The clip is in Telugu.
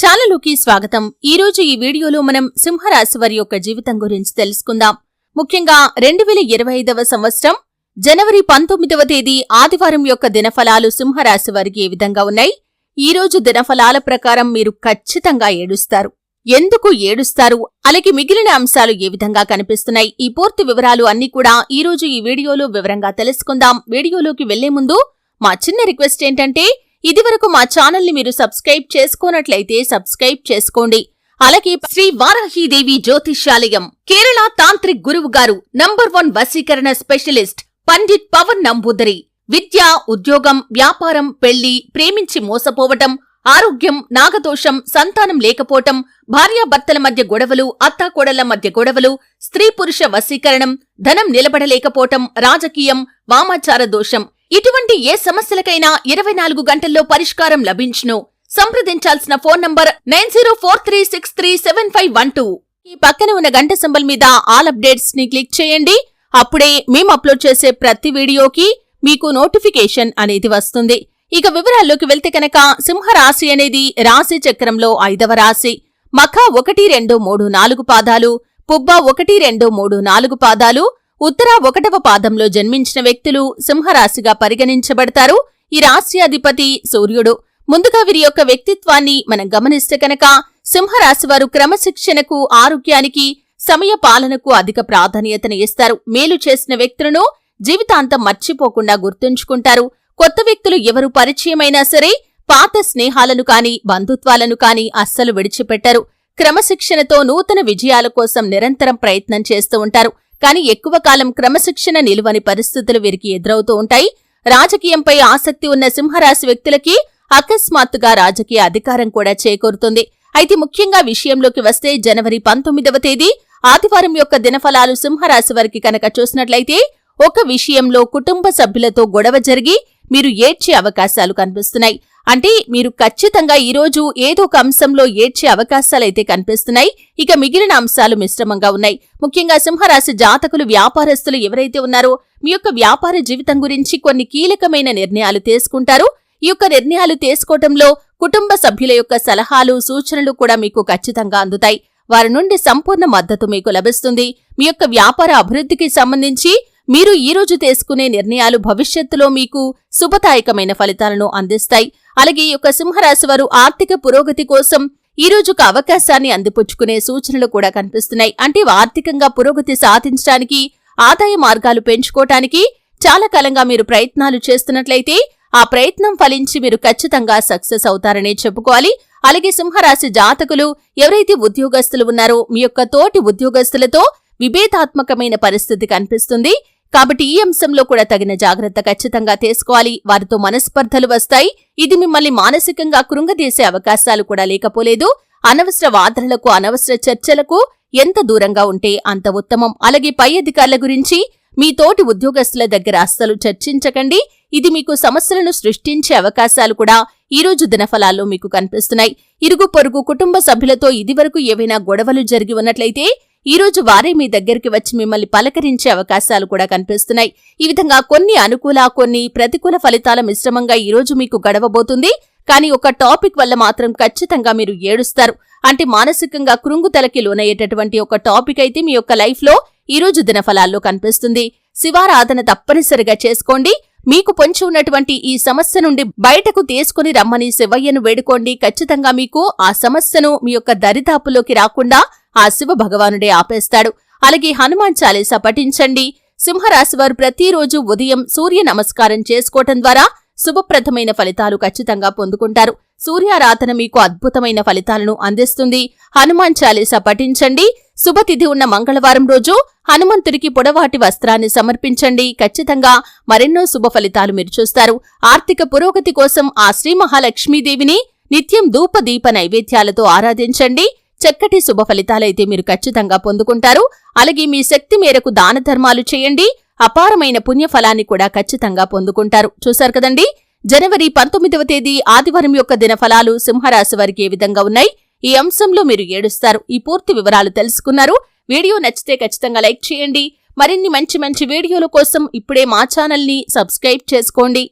ఛానలుకి స్వాగతం. ఈ రోజు ఈ వీడియోలో మనం సింహరాశి వారి యొక్క జీవితం గురించి తెలుసుకుందాం. ముఖ్యంగా రెండు వేల ఇరవై ఐదవ సంవత్సరం జనవరి పంతొమ్మిదవ తేదీ ఆదివారం యొక్క దినఫలాలు సింహరాశి వారికి ఏ విధంగా ఉన్నాయి? ఈ రోజు దినఫలాల ప్రకారం మీరు ఖచ్చితంగా ఏడుస్తారు. ఎందుకు ఏడుస్తారు? అలాగే మిగిలిన అంశాలు ఏ విధంగా కనిపిస్తున్నాయి? ఈ పూర్తి వివరాలు అన్ని కూడా ఈ రోజు ఈ వీడియోలో వివరంగా తెలుసుకుందాం. వీడియోలోకి వెళ్ళే ముందు మా చిన్న రిక్వెస్ట్ ఏంటంటే ఇదివరకు మా ఛానల్ని మీరు సబ్స్క్రైబ్ చేసుకోనట్లయితే సబ్స్క్రైబ్ చేసుకోండి. అలాగే శ్రీ వారాహీదేవి జ్యోతిష్యాలయం కేరళ తాంత్రిక్ గురువు గారు నంబర్ వన్ వశీకరణ స్పెషలిస్ట్ పండిత్ పవన్ నంబూదరి. విద్య ఉద్యోగం వ్యాపారం పెళ్ళి ప్రేమించి మోసపోవటం ఆరోగ్యం నాగదోషం సంతానం లేకపోవటం భార్యాభర్తల మధ్య గొడవలు అత్తాకోడళ్ళ మధ్య గొడవలు స్త్రీ పురుష వశీకరణం ధనం నిలబడలేకపోవటం రాజకీయం వామాచార దోషం ఇటువంటి ఏ సమస్యలకైనా ఇరవై నాలుగు గంటల్లో పరిష్కారం లభించును. సంప్రదించాల్సిన phone number nine zero four three six three seven five one two. ఈ పక్కన ఉన్న గంట సింబల్ మీద ఆల్ అప్డేట్స్ని క్లిక్ చేయండి. అప్పుడే మేము అప్లోడ్ చేసే ప్రతి వీడియోకి మీకు నోటిఫికేషన్ అనేది వస్తుంది. ఇక వివరాల్లోకి వెళ్తే కనుక సింహరాశి అనేది రాశి చక్రంలో ఐదవ రాశి. మఖ ఒకటి రెండు మూడు నాలుగు పాదాలు పుబ్బ ఒకటి రెండు మూడు నాలుగు పాదాలు ఉత్తర ఒకటవ పాదంలో జన్మించిన వ్యక్తులు సింహరాశిగా పరిగణించబడతారు. ఈ రాశి అధిపతి సూర్యుడు. ముందుగా వీరి యొక్క వ్యక్తిత్వాన్ని మనం గమనిస్తే కనుక సింహరాశి వారు క్రమశిక్షణకు ఆరోగ్యానికి సమయ పాలనకు అధిక ప్రాధాన్యతను ఇస్తారు. మేలు చేసిన వ్యక్తులను జీవితాంతం మర్చిపోకుండా గుర్తుంచుకుంటారు. కొత్త వ్యక్తులు ఎవరు పరిచయమైనా సరే పాత స్నేహాలను కాని బంధుత్వాలను కాని అస్సలు విడిచిపెట్టరు. క్రమశిక్షణతో నూతన విజయాల కోసం నిరంతరం ప్రయత్నం చేస్తూ ఉంటారు. కానీ ఎక్కువ కాలం క్రమశిక్షణ నిలువని పరిస్థితులు వీరికి ఎదురవుతూ ఉంటాయి. రాజకీయంపై ఆసక్తి ఉన్న సింహరాశి వ్యక్తులకి అకస్మాత్తుగా రాజకీయ అధికారం కూడా చేకూరుతుంది. అయితే ముఖ్యంగా విషయంలోకి వస్తే జనవరి పంతొమ్మిదవ తేదీ ఆదివారం యొక్క దినఫలాలు సింహరాశి వారికి కనుక చూసినట్లయితే ఒక విషయంలో కుటుంబ సభ్యులతో గొడవ జరిగి మీరు ఏడ్చే అవకాశాలు కనిపిస్తున్నాయి. అంటే మీరు ఖచ్చితంగా ఈరోజు ఏదో ఒక అంశంలో ఏడ్చే అవకాశాలైతే కనిపిస్తున్నాయి. ఇక మిగిలిన అంశాలు మిశ్రమంగా ఉన్నాయి. ముఖ్యంగా సింహరాశి జాతకులు వ్యాపారస్తులు ఎవరైతే ఉన్నారో మీ యొక్క వ్యాపార జీవితం గురించి కొన్ని కీలకమైన నిర్ణయాలు తీసుకుంటారు. ఈ యొక్క నిర్ణయాలు తీసుకోవటంలో కుటుంబ సభ్యుల యొక్క సలహాలు సూచనలు కూడా మీకు ఖచ్చితంగా అందుతాయి. వారి నుండి సంపూర్ణ మద్దతు మీకు లభిస్తుంది. మీ యొక్క వ్యాపార అభివృద్ధికి సంబంధించి మీరు ఈ రోజు తీసుకునే నిర్ణయాలు భవిష్యత్తులో మీకు శుభదాయకమైన ఫలితాలను అందిస్తాయి. అలాగే ఈ యొక్క సింహరాశి వారు ఆర్థిక పురోగతి కోసం ఈ రోజుకు అవకాశాన్ని అందిపుచ్చుకునే సూచనలు కూడా కనిపిస్తున్నాయి. అంటే ఆర్థికంగా పురోగతి సాధించడానికి ఆదాయ మార్గాలు పెంచుకోవటానికి చాలా కాలంగా మీరు ప్రయత్నాలు చేస్తున్నట్లయితే ఆ ప్రయత్నం ఫలించి మీరు ఖచ్చితంగా సక్సెస్ అవుతారనే చెప్పుకోవాలి. అలాగే సింహరాశి జాతకులు ఎవరైతే ఉద్యోగస్తులు ఉన్నారో మీ యొక్క తోటి ఉద్యోగస్తులతో విభేదాత్మకమైన పరిస్థితి కనిపిస్తుంది. కాబట్టి ఈ అంశంలో కూడా తగిన జాగ్రత్త ఖచ్చితంగా తీసుకోవాలి. వారితో మనస్పర్ధలు వస్తాయి. ఇది మిమ్మల్ని మానసికంగా కృంగదీసే అవకాశాలు కూడా లేకపోలేదు. అనవసర వాదనలకు అనవసర చర్చలకు ఎంత దూరంగా ఉంటే అంత ఉత్తమం. అలాగే పై అధికారుల గురించి మీ తోటి ఉద్యోగస్తుల దగ్గర అస్సలు చర్చించకండి. ఇది మీకు సమస్యలను సృష్టించే అవకాశాలు కూడా ఈ రోజు దినఫలాల్లో మీకు కనిపిస్తున్నాయి. ఇరుగు పొరుగు కుటుంబ సభ్యులతో ఇదివరకు ఏవైనా గొడవలు జరిగి ఉన్నట్లయితే ఈరోజు వారే మీ దగ్గరికి వచ్చి మిమ్మల్ని పలకరించే అవకాశాలు కూడా కనిపిస్తున్నాయి. ఈ విధంగా కొన్ని అనుకూల కొన్ని ప్రతికూల ఫలితాల మిశ్రమంగా ఈరోజు మీకు గడవబోతుంది. కానీ ఒక టాపిక్ వల్ల మాత్రం ఖచ్చితంగా మీరు ఏడుస్తారు. అంటే మానసికంగా కృంగుతలకి లోనయ్యేటటువంటి ఒక టాపిక్ అయితే మీ యొక్క లైఫ్లో ఈరోజు దినఫలాల్లో కనిపిస్తుంది. శివారాధన తప్పనిసరిగా చేసుకోండి. మీకు పొంచి ఉన్నటువంటి ఈ సమస్య నుండి బయటకు తీసుకుని రమ్మని శివయ్యను వేడుకోండి. ఖచ్చితంగా మీకు ఆ సమస్యను మీ యొక్క దరిదాపులోకి రాకుండా ఆ శివ భగవానుడే ఆపేస్తాడు. అలాగే హనుమాన్ చాలీసా పఠించండి. సింహరాశి వారు ప్రతిరోజు ఉదయం సూర్య నమస్కారం చేసుకోవటం ద్వారా శుభప్రదమైన ఫలితాలు ఖచ్చితంగా పొందుకుంటారు. సూర్యారాధన మీకు అద్భుతమైన ఫలితాలను అందిస్తుంది. హనుమాన్ చాలీసా పఠించండి. శుభతిథి ఉన్న మంగళవారం రోజు హనుమంతుడికి పొడవాటి వస్త్రాన్ని సమర్పించండి. ఖచ్చితంగా మరెన్నో శుభ ఫలితాలు మీరు చూస్తారు. ఆర్థిక పురోగతి కోసం ఆ శ్రీ మహాలక్ష్మీదేవిని నిత్యం ధూపదీప నైవేద్యాలతో ఆరాధించండి. చక్కటి శుభ ఫలితాలైతే మీరు ఖచ్చితంగా పొందుకుంటారు. అలాగే మీ శక్తి మేరకు దాన ధర్మాలు చేయండి. అపారమైన పుణ్యఫలాన్ని కూడా ఖచ్చితంగా పొందుకుంటారు. చూశారు కదండి? జనవరి పంతొమ్మిదవ తేదీ ఆదివారం యొక్క దినఫలాలు సింహరాశి వారికి ఏ విధంగా ఉన్నాయి? ఈ అంశంలో మీరు ఏడుస్తారు. ఈ పూర్తి వివరాలు తెలుసుకున్నారు. వీడియో నచ్చితే ఖచ్చితంగా లైక్ చేయండి. మరిన్ని మంచి మంచి వీడియోల కోసం ఇప్పుడే మా ఛానల్ని సబ్స్క్రైబ్ చేసుకోండి.